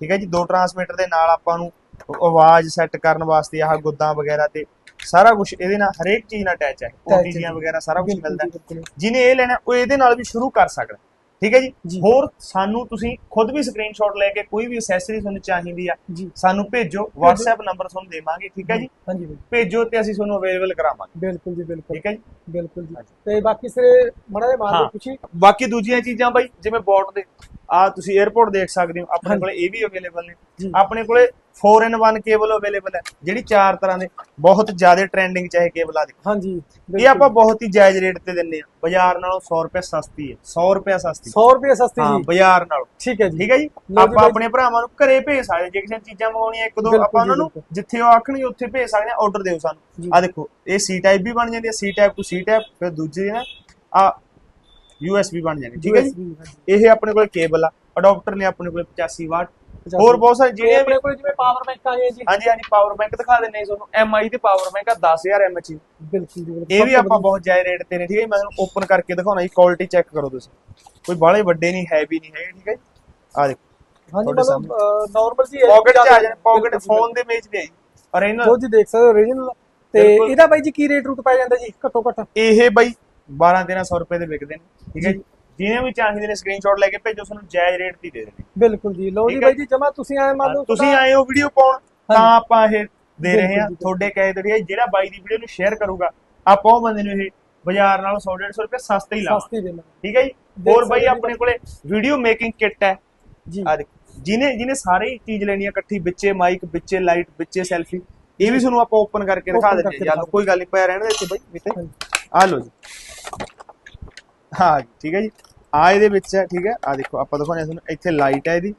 ਠੀਕ ਹੈ ਜੀ ਦੋ ਟਰਾਂਸਮੀਟਰ ਦੇ ਨਾਲ ਆਪਾਂ ਨੂੰ ਆਵਾਜ਼ ਸੈੱਟ ਕਰਨ ਵਾਸਤੇ ਆਹ ਗੁੱਦਾਂ ਵਗੈਰਾ ਤੇ ਸਾਰਾ ਕੁਝ ਇਹਦੇ ਨਾਲ ਹਰੇਕ ਚੀਜ਼ ਨਾਲ ਅਟੈਚ ਹੈ ਓਟੀਜੀਆਂ। ਵਗੈਰਾ ਸਾਰਾ ਕੁਝ ਮਿਲਦਾ। ਜਿਹਨੇ ਇਹ ਲੈਣਾ ਉਹ ਇਹਦੇ ਨਾਲ ਵੀ ਸ਼ੁਰੂ ਕਰ ਸਕਦਾ ਠੀਕ ਹੈ ਜੀ। ਹੋਰ ਸਾਨੂੰ ਤੁਸੀਂ ਖੁਦ ਵੀ ਸਕਰੀਨਸ਼ਾਟ ਲੈ ਕੇ ਕੋਈ ਵੀ ਐਕਸੈਸਰੀ ਤੁਹਾਨੂੰ ਚਾਹੀਦੀ ਆ ਸਾਨੂੰ ਭੇਜੋ WhatsApp ਨੰਬਰ ਤੁਹਾਨੂੰ ਦੇਵਾਂਗੇ ਠੀਕ ਹੈ ਜੀ? ਹਾਂਜੀ ਭੇਜੋ ਤੇ ਅਸੀਂ ਤੁਹਾਨੂੰ ਅਵੇਲੇਬਲ ਕਰਾਵਾਂਗੇ। ਬਿਲਕੁਲ ਜੀ ਬਿਲਕੁਲ। ਠੀਕ ਹੈ ਜੀ? ਬਿਲਕੁਲ ਜੀ। ਤੇ ਬਾਕੀ ਸਿਰੇ ਮੜਾ ਦੇ ਮਾਰ। ਦੇ ਪੁੱਛੀ। ਬਾਕੀ ਦੂਜੀਆਂ ਚੀਜ਼ਾਂ ਬਾਈ ਜਿਵੇਂ ਬੋਟ ਦੇ। ਆ ਤੁਸੀਂ 에어ਪੋਰਟ ਦੇਖ ਸਕਦੇ ਹੋ ਆਪਣੇ। ਕੋਲੇ ਇਹ ਵੀ ਅਵੇਲੇਬਲ ਨੇ। ਆਪਣੇ ਕੋਲੇ 4in1 ਕੇਬਲ ਅਵੇਲੇਬਲ ਹੈ ਜਿਹੜੀ ਚਾਰ ਤਰ੍ਹਾਂ ਦੇ ਬਹੁਤ ਜ਼ਿਆਦਾ ਟ੍ਰੈਂਡਿੰਗ ਚ ਇਹ ਕੇਬਲ ਆ ਦੇਖੋ ਹਾਂਜੀ ਇਹ ਆਪਾਂ ਬਹੁਤ ਹੀ ਜਾਇਜ਼ ਰੇਟ ਤੇ ਦਿੰਨੇ ਆ ਬਾਜ਼ਾਰ ਨਾਲੋਂ 100 ਰੁਪਏ ਸਸਤੀ ਹੈ 100 ਰੁਪਏ ਸਸਤੀ। 100 ਰੁਪਏ ਸਸਤੀ ਹਾਂ ਬਾਜ਼ਾਰ ਨਾਲੋਂ। ਠੀਕ ਹੈ ਜੀ। ਠੀਕ ਹੈ ਜੀ? ਆਪਾਂ। ਆਪਣੇ ਭਰਾਵਾਂ ਨੂੰ ਘਰੇ ਭੇਜ ਸਕਦੇ ਜੇ ਕਿਸੇ ਚੀਜ਼ਾਂ ਮੰਗਾਉਣੀਆਂ ਇੱਕ ਦੋ ਆਪਾਂ ਉਹਨਾਂ ਨੂੰ। ਜਿੱਥੇ ਉਹ ਆਖਣਗੇ ਉੱਥੇ ਭੇਜ ਸਕਦੇ ਆ ਆਰਡਰ ਦਿਓ ਸਾਨੂੰ। ਆ ਦੇਖੋ ਇਹ ਸੀ ਟਾਈਪ ਵੀ ਬਣ ਜਾਂਦੀ ਹੈ। C type to C type ਫਿਰ ਦੂਜੀ ਨਾ ਆ USB ਬਣ ਜਾਂਦੀ ਠੀਕ ਹੈ ਜੀ। ਇਹ ਆਪਣੇ ਕੋਲ ਕੇਬਲ ਆ ਅਡਾਪਟਰ ਨੇ ਆਪਣੇ ਕੋਲ 85 ਵਾਟ। ਹੋਰ ਬਹੁਤ ਸਾਰੇ ਜਿਹੜੇ ਆਪਣੇ ਕੋਲ ਜਿਵੇਂ ਪਾਵਰ ਬੈਂਕ ਆ ਗਏ ਜੀ। ਹਾਂਜੀ ਹਾਂਜੀ ਪਾਵਰ ਬੈਂਕ ਦਿਖਾ ਦਿੰਨੇ ਜੀ ਤੁਹਾਨੂੰ। MI ਦੇ ਪਾਵਰ ਬੈਂਕ ਆ 10000 mAh ਬਿਲਕੁਲ ਜੀ ਇਹ ਵੀ ਆਪਾਂ ਬਹੁਤ ਜਾਇ ਰੇਟ ਤੇ ਨੇ ਠੀਕ ਹੈ ਜੀ? ਮੈਂ ਤੁਹਾਨੂੰ ਓਪਨ ਕਰਕੇ ਦਿਖਾਉਣਾ ਜੀ ਕੁਆਲਿਟੀ ਚੈੱਕ ਕਰੋ ਤੁਸੀਂ। ਕੋਈ ਬਾਹਲੇ ਵੱਡੇ ਨਹੀਂ ਹੈਵੀ ਨਹੀਂ ਹੈਗੇ ਠੀਕ ਹੈ ਆ ਦੇਖੋ। ਹਾਂਜੀ ਮਤਲਬ ਨਾਰਮਲ ਜੀ ਪਾਕਟ ਚ ਆ ਜਾਣ ਪਾਕਟ ਫੋਨ ਦੇ ਵਿੱਚ ਦੇ ਔਰ ਜੋ ਇਹਨਾਂ ਜੀ ਦੇਖ ਸਕਦੇ ਹੋ original ਤੇ। ਇਹਦਾ ਬਾਈ ਜੀ ਕੀ ਰੇਟ ਰੂਟ ਪੈ ਜਾਂਦਾ ਜੀ ਘੱਟੋ ਘੱਟ? ਇਹ ਬਾਈ 12 1300 ਰੁਪਏ ਦੇ ਵਿਕਦੇ ਨੇ ਠੀਕ ਹੈ ਜੀ। ਜਿਹਨੇ ਵੀ ਚਾਹੀਦੇ ਨੇ ਸਕਰੀਨਸ਼ਾਟ ਲੈ ਕੇ ਭੇਜੋ ਤੁਹਾਨੂੰ ਜਾਇਜ਼ ਰੇਟ ਹੀ ਦੇ ਦੇਣੇ ਬਿਲਕੁਲ ਜੀ। ਲਓ ਜੀ ਬਾਈ ਜੀ ਜਮਾ ਤੁਸੀਂ ਆਏ ਮੰਨ ਲਓ ਤੁਸੀਂ ਆਏ ਹੋ ਵੀਡੀਓ ਪਾਉਣ ਤਾਂ। ਆਪਾਂ ਇਹ ਦੇ ਰਹੇ ਹਾਂ ਤੁਹਾਡੇ ਕਹੇ ਤੇ ਜਿਹੜਾ ਬਾਈ ਦੀ ਵੀਡੀਓ ਨੂੰ ਸ਼ੇਅਰ ਕਰੂਗਾ ਆਪਾਂ ਉਹ ਬੰਦੇ ਨੂੰ ਇਹ ਬਾਜ਼ਾਰ ਨਾਲੋਂ 100 150 ਰੁਪਏ ਸਸਤੇ ਹੀ ਲਾਵਾਂਗੇ। ਦੇ ਠੀਕ ਹੈ ਜੀ? ਹੋਰ ਬਾਈ ਆਪਣੇ ਕੋਲੇ ਵੀਡੀਓ ਮੇਕਿੰਗ ਕਿੱਟ ਹੈ। ਜੀ। ਆ ਦੇਖੋ ਜਿਹਨੇ ਜਿਹਨੇ ਸਾਰੇ ਹੀ ਚੀਜ਼ ਲੈਣੀ ਇਕੱਠੀ ਵਿੱਚੇ ਮਾਈਕ ਵਿੱਚੇ ਲਾਈਟ ਵਿੱਚੇ ਸੈਲਫੀ ਇਹ ਵੀ ਤੁਹਾਨੂੰ ਆਪਾਂ ਓਪਨ ਕਰਕੇ ਦਿਖਾ ਦਿੰਦੇ ਹਾਂ। ਯਾਰ ਕੋਈ ਗੱਲ ਨਹੀਂ ਪਿਆ ਰਹਿਣ ਦੇ ਇੱਥੇ ਬਾਈ। ਆ ਲਓ ਜੀ। ਹਾਂ ਜੀ, ਠੀਕ ਹੈ ਜੀ। ਆ ਇਹਦੇ ਵਿੱਚ ਹੈ ਠੀਕ ਹੈ ਆ ਦੇਖੋ ਆਪਾਂ ਦਿਖਾਉਂਦੇ ਤੁਹਾਨੂੰ ਇੱਥੇ ਲਾਈਟ ਹੈ ਇਹਦੀ।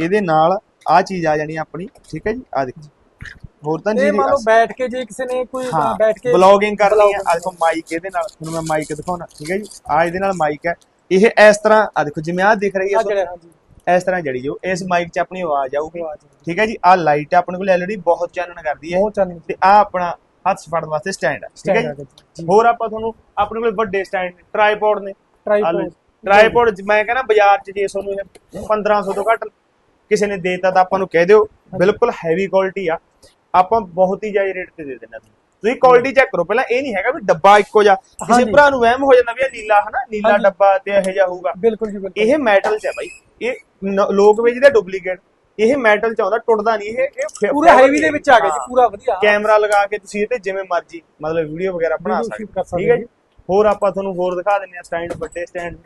ਇਹਦੇ ਨਾਲ ਆ ਚੀਜ਼ ਆ ਜਾਣੀ ਆਪਣੀ ਠੀਕ ਹੈ ਜੀ ਆ ਦੇਖੋ। ਹੋਰ ਤਾਂ ਜੀ ਮੰਨ ਲਓ ਬੈਠ ਕੇ ਜੇ ਕਿਸੇ ਨੇ ਕੋਈ ਬੈਠ ਕੇ ਬਲੌਗਿੰਗ ਕਰਨੀ ਹੈ ਆ ਦੇਖੋ ਮਾਈਕ ਇਹਦੇ ਨਾਲ ਤੁਹਾਨੂੰ ਮੈਂ ਮਾਈਕ ਦਿਖਾਉਣਾ ਠੀਕ ਹੈ ਜੀ। ਆ ਇਹਦੇ ਨਾਲ ਮਾਈਕ ਹੈ। ਇਹ ਇਸ ਤਰ੍ਹਾਂ ਆ ਦੇਖੋ ਜਿਵੇਂ ਆ ਦਿਖ ਰਹੀ ਹੈ ਆ ਇਸ ਤਰ੍ਹਾਂ ਜੜੀ ਜੋ ਇਸ ਮਾਈਕ 'ਚ ਆਪਣੀ ਆਵਾਜ਼ ਆਊਗੀ। ਠੀਕ ਹੈ ਜੀ। ਆ ਲਾਈਟ ਆਪਣੇ ਕੋਲ ਐਲਈਡੀ ਬਹੁਤ ਚਾਨਣ ਕਰਦੀ ਹੈ। ਤੇ ਆ ਆਪਣਾ ਹੱਥ ਫੜਨ ਵਾਸਤੇ ਸਟੈਂਡ ਹੈ ਠੀਕ ਹੈ ਜੀ। ਹੋਰ ਆਪਾਂ ਤੁਹਾਨੂੰ ਆਪਣੇ ਕੋਲ ਵੱਡੇ ਸਟੈਂਡ ਨੇ। ਟ੍ਰਾਈਪੋਡ ਨੇ ਟ੍ਰਾਈਪੋਡ ਟ੍ਰਾਈਪੋਡ ਮੈਂ ਕਹਿੰਦਾ ਬਾਜ਼ਾਰ 'ਚ ਜੇ ਤੁਹਾਨੂੰ ਇਹ 1500 ਤੋਂ ਘੱਟ ਕਿਸੇ ਨੇ ਦੇਤਾ ਤਾਂ ਆਪਾਂ ਨੂੰ ਕਹਿ ਦਿਓ ਬਿਲਕੁਲ ਹੈਵੀ ਕੁਆਲਿਟੀ ਆ। ਆਪਾਂ ਬਹੁਤ ਹੀ ਜਾਇਜ਼ ਰੇਟ ਤੇ ਦੇ ਦਿੰਦੇ ਹਾਂ ਤੁਸੀਂ ਕੁਆਲਿਟੀ ਚੈੱਕ ਕਰੋ। ਪਹਿਲਾਂ ਇਹ ਨਹੀਂ ਹੈਗਾ ਵੀ ਡੱਬਾ ਇੱਕੋ ਜਿਹਾ। ਕਿਸੇ। ਭਰਾ ਨੂੰ ਵਹਿਮ ਹੋ ਜਾਂਦਾ ਵੀ ਇਹ ਨੀਲਾ ਹਨਾ? ਨੀਲਾ। ਡੱਬਾ ਤੇ ਇਹੋ ਜਿਹਾ ਹੋਊਗਾ। ਬਿਲਕੁਲ ਜੀ ਬਿਲਕੁਲ। ਇਹ ਮੈਟਲ 'ਚ ਹੈ ਬਾਈ। ਇਹ ਲੋਕ ਵੇਚਦੇ ਡੁਪਲੀਕੇਟ ਇਹ ਮੈਟਲ 'ਚ ਆਉਂਦਾ ਟੁੱਟਦਾ ਨਹੀਂ ਇਹ ਇਹ ਪੂਰਾ ਹੈਵੀ ਦੇ ਵਿੱਚ ਆ ਗਿਆ ਜੀ। ਪੂਰਾ ਵਧੀਆ। ਕੈਮਰਾ ਲਗਾ ਕੇ ਤੁਸੀਂ ਇਹ ਤੇ ਜਿਵੇਂ ਮਰਜ਼ੀ ਮਤਲਬ ਵੀਡੀਓ ਵਗੈਰਾ ਬਣਾ ਸਕਦੇ ਠੀਕ ਹੈ ਜੀ। ਹੋਰ ਆਪਾਂ ਤੁਹਾਨੂੰ ਹੋਰ ਦਿਖਾ ਦਿੰਨੇ ਆ ਸਟੈਂਡ ਵੱਡੇ ਸਟੈਂਡ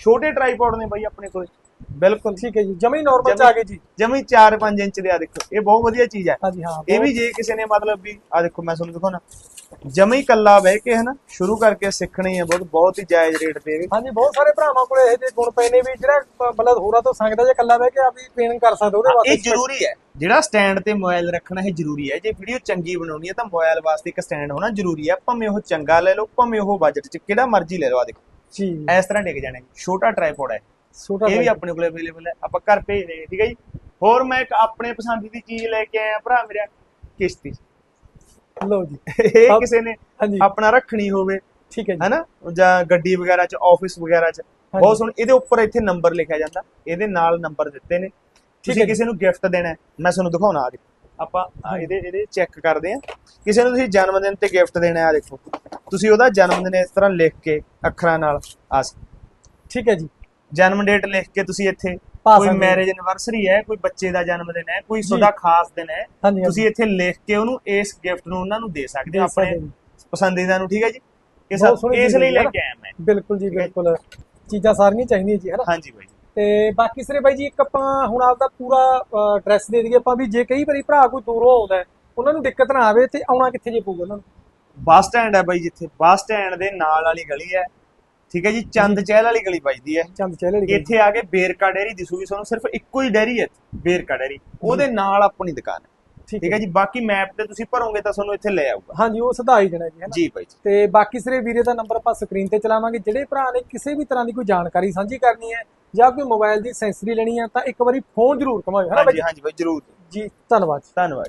ਛੋਟੇ ਟ੍ਰਾਈਪੋਡ ਨੇ ਬਾਈ ਆਪਣੇ ਕੋਲ। ਬਿਲਕੁਲ ਠੀਕ ਹੈ ਜੀ। ਜਮਾ ਨਾਰਮਲ ਚ ਆ ਗਏ ਜੀ। ਜਮੀ 4-5 ਇੰਚ ਦੇ ਆ ਦੇਖੋ। ਇਹ ਬਹੁਤ ਵਧੀਆ ਚੀਜ਼ ਹੈ। ਹਾਂਜੀ ਹਾਂ ਇਹ ਵੀ ਜੇ ਕਿਸੇ ਨੇ ਮਤਲਬ ਵੀ ਆ ਦੇਖੋ ਮੈਂ ਤੁਹਾਨੂੰ ਦਿਖਾਉਣਾ। ਜਮੀ ਕੱਲਾ ਬਹਿ ਕੇ ਹਨਾ ਸ਼ੁਰੂ ਕਰਕੇ ਸਿੱਖਣੀ ਹੈ ਬਹੁਤ ਬਹੁਤ ਹੀ ਜਾਇਜ਼ ਰੇਟ ਤੇ। ਹਾਂਜੀ ਬਹੁਤ ਸਾਰੇ ਭਰਾਵਾਂ ਕੋਲੇ ਇਹੋ ਜਿਹੇ ਗੁਣ ਪਏ ਨੇ ਵੀ ਜਿਹੜਾ ਮਤਲਬ ਹੋਰਾਂ ਤੋਂ ਸੰਗਦਾ ਜੇ ਕੱਲਾ ਬਹਿ ਕੇ ਆਪ ਟ੍ਰੇਨਿੰਗ ਕਰ ਸਕਦਾ ਉਹਦੇ ਵਾਸਤੇ ਇਹ ਜ਼ਰੂਰੀ ਹੈ। ਜਿਹੜਾ ਸਟੈਂਡ ਤੇ ਮੋਬਾਈਲ ਰੱਖਣਾ ਇਹ ਜ਼ਰੂਰੀ ਹੈ। ਜੇ ਵੀਡੀਓ ਚੰਗੀ ਬਣਾਉਣੀ ਹੈ ਤਾਂ ਮੋਬਾਈਲ ਵਾਸਤੇ ਇੱਕ ਸਟੈਂਡ ਹੋਣਾ ਜ਼ਰੂਰੀ ਹੈ। ਭਾਵੇਂ ਉਹ ਚੰਗਾ ਲੈ ਲਓ ਭਾਵੇਂ ਉਹ ਬਜਟ 'ਚ ਕਿਹੜਾ ਮਰਜ਼ੀ ਲੈ ਲਓ ਆ ਦੇਖੋ। ਜੀ। ਇਸ ਤਰ੍ਹਾਂ ਡਿੱਗ ਜਾਣੇ ਛੋਟਾ ਟ੍ਰਾਈਪੋਡ ਹੈ। ਛੋਟਾ ਇਹ ਵੀ। ਆਪਣੇ ਕੋਲੇ ਅਵੇਲੇਬਲ ਹੈ। ਆਪਾਂ ਘਰ ਭੇਜ ਦੇਗੇ ਠੀਕ ਹੈ ਜੀ? ਹੋਰ ਮੈਂ ਇੱਕ ਆਪਣੇ ਪਸੰਦ ਦੀ ਚੀਜ਼ ਲੈ ਕੇ ਆਇਆ ਭਰਾ ਮੇਰਾ ਕਿਸ਼ਤੀ। ਲਓ ਜੀ। ਇਹ ਕਿਸੇ ਨੇ ਆਪਣਾ ਰੱਖਣੀ ਹੋਵੇ ਠੀਕ ਹੈ ਜੀ। ਹੈਨਾ? ਜਾਂ ਗੱਡੀ ਵਗੈਰਾ ਚ ਆਫਿਸ ਵਗੈਰਾ ਚ। ਬਹੁਤ ਸੋਹਣਾ ਇਹਦੇ ਉੱਪਰ ਇੱਥੇ ਨੰਬਰ ਲਿਖਿਆ ਜਾਂਦਾ। ਇਹਦੇ ਨਾਲ ਨੰਬਰ ਦਿੱਤੇ ਨੇ। ਹੈ ਤੁਸੀਂ। ਕਿਸੇ ਨੂੰ ਗਿਫਟ ਦੇਣਾ ਮੈਂ ਤੁਹਾਨੂੰ ਦਿਖਾਉਣਾ ਆ ਦੇਖੋ ਆਪਾਂ ਇਹਦੇ ਇਹਦੇ ਚੈੱਕ ਕਰਦੇ ਆ ਕਿਸੇ ਨੂੰ ਤੁਸੀਂ ਜਨਮ ਦਿਨ ਤੇ ਗਿਫਟ ਦੇਣਾ ਆ ਦੇਖੋ। ਤੁਸੀਂ ਉਹਦਾ ਜਨਮ ਦਿਨ ਇਸ ਤਰ੍ਹਾਂ ਲਿਖ ਕੇ ਅੱਖਰਾਂ ਨਾਲ ਆ ਠੀਕ ਹੈ ਜੀ। ਜਨਮ ਡੇਟ ਲਿਖ ਕੇ ਤੁਸੀਂ ਇੱਥੇ ਪਾ ਕੋਈ ਸਕਦੇ ਹੋ। ਮੈਰਿਜ ਐਨਵਰਸਰੀ ਹੈ ਕੋਈ ਬੱਚੇ ਦਾ ਜਨਮ ਦਿਨ ਹੈ ਕੋਈ ਤੁਹਾਡਾ ਖਾਸ ਦਿਨ ਹੈ ਹਾਂਜੀ ਤੁਸੀਂ ਇੱਥੇ ਲਿਖ ਕੇ ਉਹਨੂੰ ਇਸ ਗਿਫਟ ਨੂੰ ਉਹਨਾਂ ਨੂੰ ਦੇ ਸਕਦੇ ਦੇ ਹੋ ਆਪਣੇ ਹੋ। ਪਸੰਦੀਦਾ ਨੂੰ ਠੀਕ ਹੈ ਜੀ? ਇਹ ਬਹੁਤ ਸੋਹਣੀ ਇਸ ਚੀਜ਼ ਲਈ ਹੈ ਲੈ ਨਾ। ਕੇ ਆਇਆ ਮੈਂ। ਬਿਲਕੁਲ ਜੀ। ਬਿਲਕੁਲ। ਚੀਜ਼ਾਂ ਸਾਰੀਆਂ ਚਾਹੀਦੀਆਂ ਜੀ ਹੈਨਾ ਹਾਂਜੀ ਬਾਈ ਤੇ ਬਾਕੀ ਸਿਰੇ ਬਾਈ ਜੀ ਇੱਕ ਆਪਾਂ ਹੁਣ ਆਪਦਾ ਪੂਰਾ ਐਡਰੈਸ ਦੇ ਦਈਏ। ਆਪਾਂ ਵੀ ਜੇ ਕਈ ਵਾਰੀ ਭਰਾ ਕੋਈ ਦੂਰੋਂ ਆਉਂਦਾ ਹੈ, ਉਹਨਾਂ ਨੂੰ ਦਿੱਕਤ ਨਾ ਆਵੇ ਤੇ ਆਉਣਾ ਕਿੱਥੇ ਜੇ ਪਊਗਾ ਉਹਨਾਂ ਨੂੰ? ਬੱਸ ਸਟੈਂਡ ਹੈ ਬਾਈ ਜਿੱਥੇ। ਬੱਸ ਸਟੈਂਡ ਦੇ ਨਾਲ ਵਾਲੀ ਗਲੀ ਹੈ। ਠੀਕ ਹੈ ਜੀ ਚੰਦ ਚਹਿਲ ਵਾਲੀ ਗਲੀ ਵੱਜਦੀ ਹੈ। ਚੰਦ ਚਹਿਲੇ ਦੀ ਇੱਥੇ ਆ ਕੇ ਬੇਰਕਾ ਡੈਰੀ ਦਿਸੂਗੀ ਤੁਹਾਨੂੰ ਸਿਰਫ ਇੱਕੋ ਹੀ ਡੈਰੀ ਹੈ ਬੇਰਕਾ ਡੈਰੀ। ਉਹਦੇ ਨਾਲ ਆਪਣੀ ਦੁਕਾਨ ਹੈ। ਠੀਕ ਹੈ ਜੀ ਬਾਕੀ ਮੈਪ ਤੇ ਤੁਸੀਂ ਭਰੋਗੇ ਤਾਂ ਤੁਹਾਨੂੰ ਇੱਥੇ ਲੈ ਆਊਗਾ। ਹਾਂਜੀ ਉਹ ਸਿਧਾ ਹੀ ਦੇਣਾ ਜੀ ਜੀ ਬਾਈ ਜੀ। ਤੇ ਬਾਕੀ ਸਿਰੇ ਵੀਰੇ ਦਾ ਨੰਬਰ ਆਪਾਂ ਸਕਰੀਨ ਤੇ ਚਲਾਵਾਂਗੇ। ਜਿਹੜੇ ਭਰਾ ਨੇ ਕਿਸੇ ਵੀ ਤਰ੍ਹਾਂ ਦੀ ਕੋਈ ਜਾਣਕਾਰੀ ਸਾਂਝੀ ਕਰਨੀ ਹੈ ਜਾਂ ਕੋਈ ਮੋਬਾਈਲ ਦੀ ਸੈਂਸਰੀ ਲੈਣੀ ਹੈ ਤਾਂ ਇੱਕ ਵਾਰੀ ਫੋਨ ਜ਼ਰੂਰ ਕਮਾਓ ਹਾਂਜੀ ਹਾਂਜੀ ਬਾਈ ਜਰੂਰ। ਜੀ ਧੰਨਵਾਦ ਧੰਨਵਾਦ